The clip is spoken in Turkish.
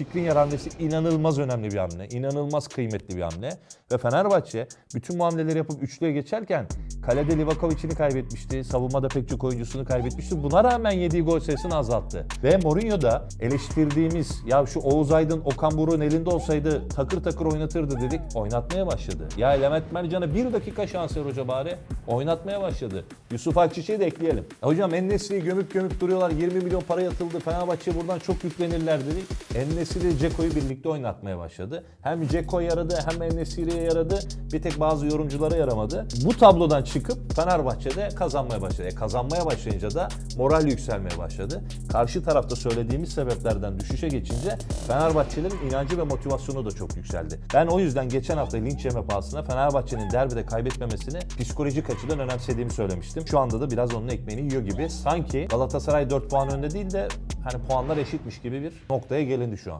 Şikrinyar hamlesi inanılmaz önemli bir hamle. inanılmaz kıymetli bir hamle. Ve Fenerbahçe bütün bu hamleleri yapıp üçlüye geçerken kalede Livakovic'ini kaybetmişti. Savunmada pek çok oyuncusunu kaybetmişti. Buna rağmen yediği gol sayısını azalttı. Ve Mourinho da eleştirdiğimiz ya şu Oğuz Aydın Okan Buruk'un elinde olsaydı takır takır oynatırdı dedik. Oynatmaya başladı. Ya Levent Mercan'a bir dakika şans ver hoca bari. Oynatmaya başladı. Yusuf Akçiçek'i de ekleyelim. Ya hocam Ennesri'yi gömüp gömüp duruyorlar. 20 milyon para yatıldı. Fenerbahçe buradan çok yüklenirler dedik. Ennesri ile Ceko'yu birlikte oynatmaya başladı. Hem Ceko yaradı hem Ennesri'ye yaradı. Bir tek bazı yorumculara yaramadı. Bu tablodan çıkıp Fenerbahçe'de kazanmaya başladı. E, kazanmaya başlayınca da moral yükselmeye başladı. Karşı tarafta söylediğimiz sebeplerden düşüşe geçince Fenerbahçelerin inancı ve motivasyonu da çok yükseldi. Ben o yüzden geçen hafta linç yeme pahasına Fenerbahçe'nin derbide kaybetmemesini psikolojik açıdan önemsediğimi söylemiştim. Şu anda da biraz onun ekmeğini yiyor gibi. Sanki Galatasaray 4 puan önde değil de hani puanlar eşitmiş gibi bir noktaya gelindi şu an.